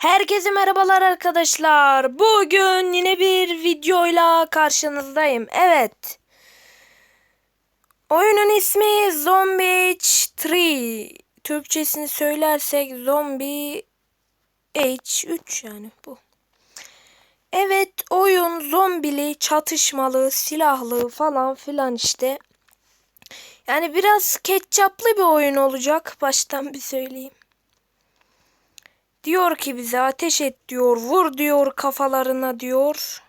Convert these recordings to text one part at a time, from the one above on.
Herkese merhabalar arkadaşlar. Bugün yine bir videoyla karşınızdayım. Evet. Oyunun ismi Zombie H3. Türkçesini söylersek Zombie H3 yani bu. Evet oyun zombili, çatışmalı, silahlı falan filan işte. Yani biraz ketçaplı bir oyun olacak. Baştan bir söyleyeyim. Diyor ki bize ateş et diyor, vur diyor kafalarına diyor.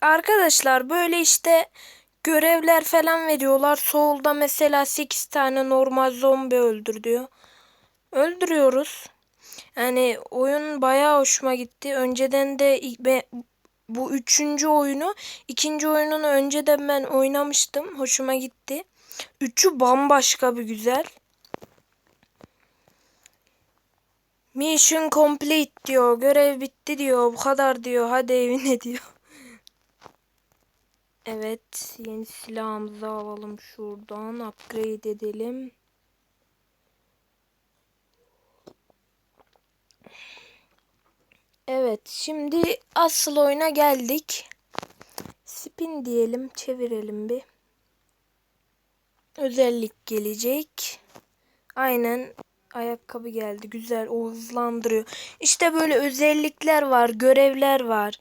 Arkadaşlar böyle işte görevler falan veriyorlar. Solda mesela 8 tane normal zombi öldür diyor. Öldürüyoruz. Yani oyun bayağı hoşuma gitti. Önceden de bu üçüncü oyunu, ikinci oyununu önceden ben oynamıştım. Hoşuma gitti. Üçü bambaşka bir güzel. Mission complete diyor. Görev bitti diyor. Bu kadar diyor. Hadi evine diyor. Evet. Yeni silahımızı alalım şuradan. Upgrade edelim. Evet. Şimdi asıl oyuna geldik. Spin diyelim. Çevirelim bir. Özellik gelecek. Aynen ayakkabı geldi. Güzel. O hızlandırıyor. İşte böyle özellikler var. Görevler var.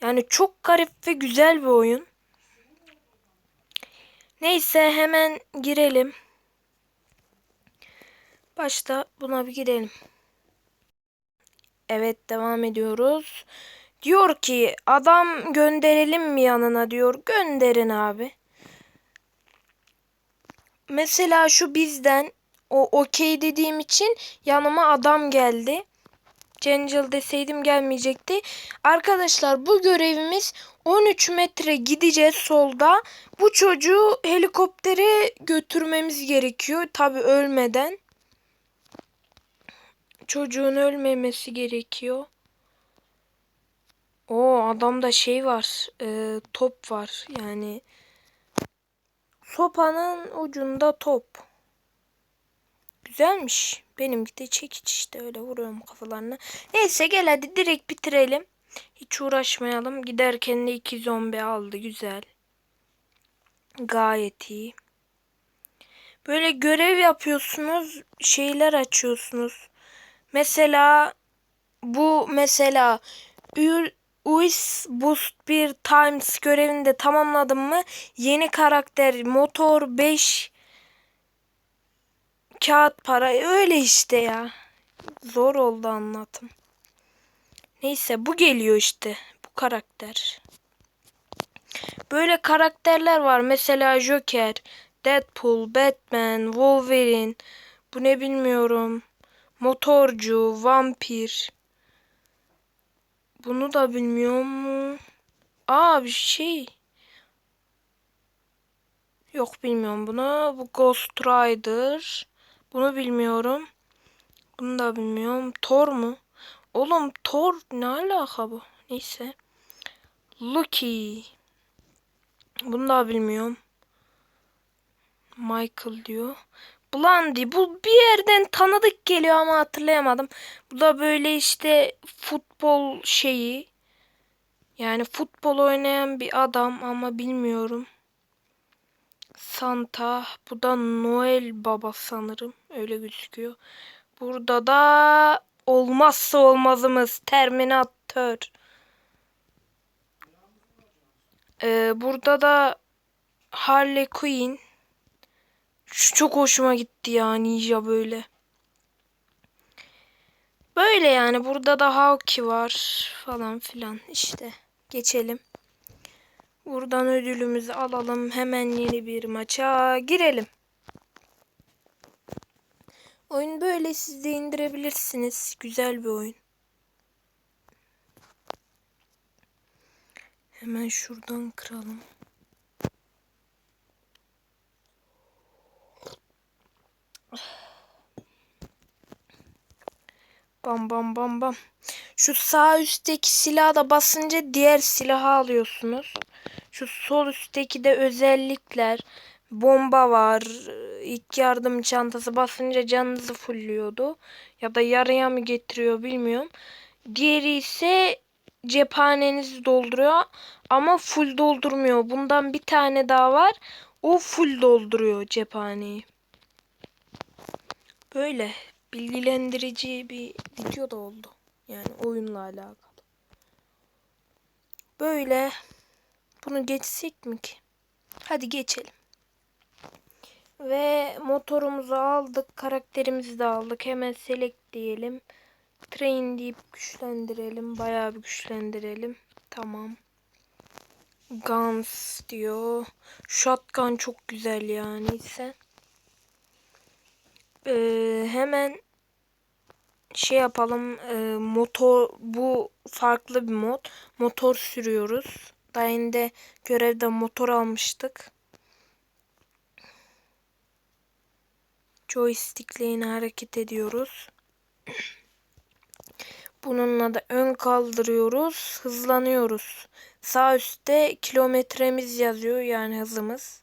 Yani çok garip ve güzel bir oyun. Neyse hemen girelim. Başta buna bir girelim. Evet devam ediyoruz. Diyor ki adam gönderelim mi yanına diyor. Gönderin abi. Mesela şu bizden o okey dediğim için yanıma adam geldi. Angel deseydim gelmeyecekti. Arkadaşlar bu görevimiz 13 metre gideceğiz solda. Bu çocuğu helikoptere götürmemiz gerekiyor. Tabi ölmeden. Çocuğun ölmemesi gerekiyor. O adamda şey var. e, top var. Yani sopanın ucunda top. Güzelmiş. Benimki de çekiç işte öyle vuruyorum kafalarına. Neyse gel hadi direkt bitirelim. Hiç uğraşmayalım. Giderken de iki zombi aldı. Güzel. Gayet iyi. Böyle görev yapıyorsunuz. Şeyler açıyorsunuz. Mesela bu mesela Uis Boost 1 Times görevini de tamamladım mı? Yeni karakter motor 5 kağıt para öyle işte ya. Zor oldu anlatım. Neyse bu geliyor işte bu karakter. Böyle karakterler var. Mesela Joker, Deadpool, Batman, Wolverine. Bu ne bilmiyorum. Motorcu, vampir. Bunu da bilmiyorum. Aa bir şey. Yok bilmiyorum bunu. Bu Ghost Rider. Bunu bilmiyorum. Bunu da bilmiyorum. Thor mu? Oğlum Thor ne alaka bu? Neyse. Loki. Bunu da bilmiyorum. Michael diyor. Blondie. Bu bir yerden tanıdık geliyor ama hatırlayamadım. Bu da böyle işte futbol şeyi. Yani futbol oynayan bir adam ama bilmiyorum. Santa. Bu da Noel Baba sanırım. Öyle gözüküyor. Burada da olmazsa olmazımız Terminator. Ee, burada da Harley Quinn. Şu çok hoşuma gitti ya ninja böyle. Böyle yani burada da Hawkeye var falan filan işte. Geçelim. Buradan ödülümüzü alalım. Hemen yeni bir maça girelim. Oyun böyle siz de indirebilirsiniz. Güzel bir oyun. Hemen şuradan kıralım. Bam bam bam bam. Şu sağ üstteki silahı da basınca diğer silahı alıyorsunuz. Şu sol üstteki de özellikler. Bomba var. ilk yardım çantası basınca canınızı fulluyordu. Ya da yarıya mı getiriyor bilmiyorum. Diğeri ise cephanenizi dolduruyor ama full doldurmuyor. Bundan bir tane daha var. O full dolduruyor cephaneyi. Böyle bilgilendirici bir video da oldu. Yani oyunla alakalı. Böyle bunu geçsek mi ki? Hadi geçelim. Ve motorumuzu aldık. Karakterimizi de aldık. Hemen select diyelim. Train deyip güçlendirelim. Bayağı bir güçlendirelim. Tamam. Guns diyor. Shotgun çok güzel ya. Neyse. Ee, hemen şey yapalım. Ee, motor bu farklı bir mod. Motor sürüyoruz. Daha önce görevde motor almıştık. Joystick'le yine hareket ediyoruz. Bununla da ön kaldırıyoruz. Hızlanıyoruz. Sağ üstte kilometremiz yazıyor. Yani hızımız.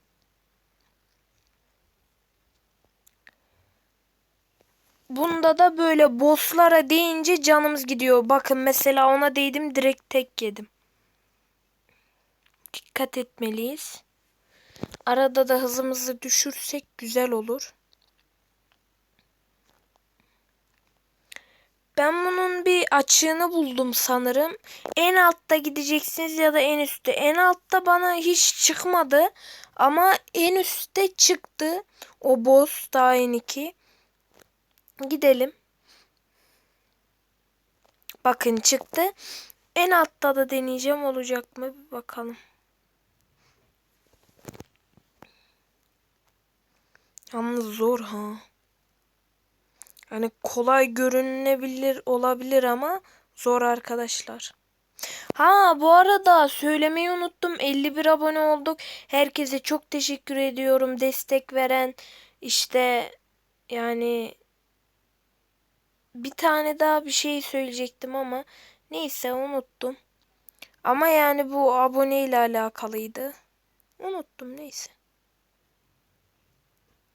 Bunda da böyle bosslara değince canımız gidiyor. Bakın mesela ona değdim direkt tek yedim. Dikkat etmeliyiz. Arada da hızımızı düşürsek güzel olur. Ben bunun bir açığını buldum sanırım. En altta gideceksiniz ya da en üstte. En altta bana hiç çıkmadı. Ama en üstte çıktı. O boss yeni ki. Gidelim. Bakın çıktı. En altta da deneyeceğim olacak mı bir bakalım. Yalnız zor ha. Yani kolay görünebilir olabilir ama zor arkadaşlar. Ha bu arada söylemeyi unuttum. 51 abone olduk. Herkese çok teşekkür ediyorum. Destek veren işte yani bir tane daha bir şey söyleyecektim ama neyse unuttum. Ama yani bu abone ile alakalıydı. Unuttum neyse.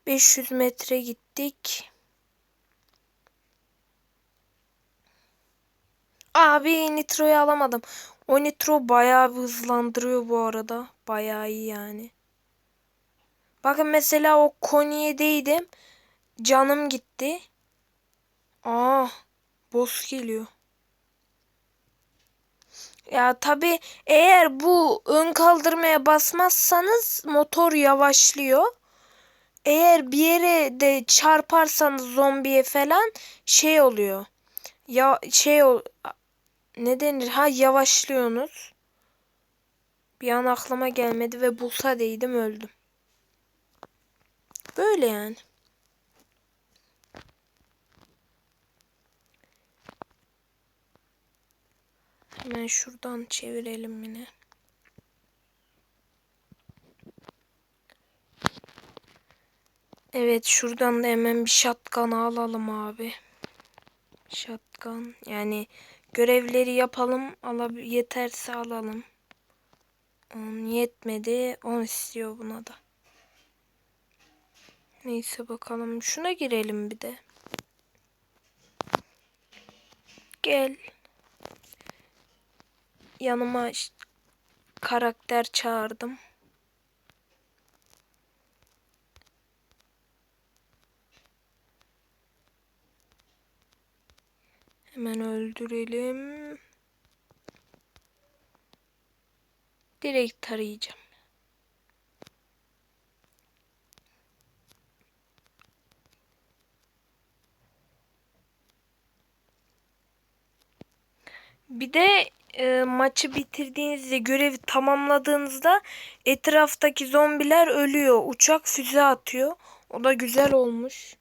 500 metre gittik. Abi nitroyu alamadım. O nitro bayağı hızlandırıyor bu arada. Bayağı iyi yani. Bakın mesela o Konya'deydim. Canım gitti. Aa, boss geliyor. Ya tabi eğer bu ön kaldırmaya basmazsanız motor yavaşlıyor. Eğer bir yere de çarparsanız zombiye falan şey oluyor. Ya şey ol ne denir? Ha yavaşlıyorsunuz. Bir an aklıma gelmedi ve bulsa değdim öldüm. Böyle yani. Hemen şuradan çevirelim yine. Evet şuradan da hemen bir shotgun alalım abi. Shotgun yani görevleri yapalım. Alab yeterse alalım. 10 yetmedi. 10 istiyor buna da. Neyse bakalım. Şuna girelim bir de. Gel. Yanıma karakter çağırdım. Hemen öldürelim. Direkt tarayacağım. Bir de e, maçı bitirdiğinizde görevi tamamladığınızda etraftaki zombiler ölüyor. Uçak füze atıyor. O da güzel olmuş.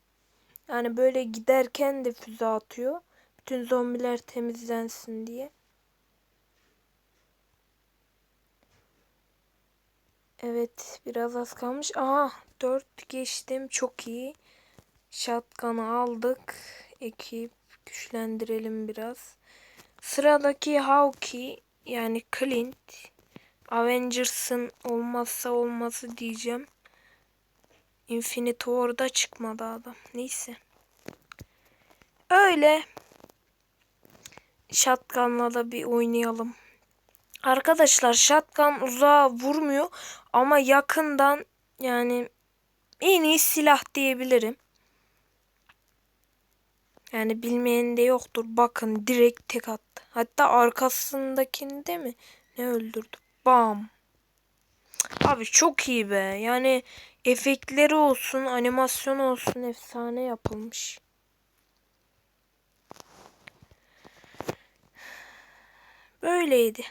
Yani böyle giderken de füze atıyor. Bütün zombiler temizlensin diye. Evet biraz az kalmış. Aha 4 geçtim çok iyi. Shotgun'ı aldık. Ekip güçlendirelim biraz. Sıradaki Hawkeye yani Clint. Avengers'ın olmazsa olması diyeceğim. Infinity War'da çıkmadı adam. Neyse. Öyle. Shotgun'la da bir oynayalım. Arkadaşlar shotgun uzağa vurmuyor ama yakından yani en iyi silah diyebilirim. Yani bilmeyen de yoktur. Bakın direkt tek attı. Hatta arkasındakinde mi ne öldürdü? Bam. Abi çok iyi be. Yani efektleri olsun, animasyon olsun efsane yapılmış. Böyleydi.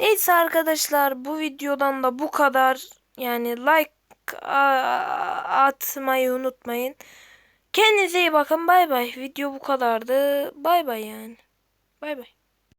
Neyse arkadaşlar bu videodan da bu kadar. Yani like atmayı unutmayın. Kendinize iyi bakın. Bay bay. Video bu kadardı. Bay bay yani. Bay bay.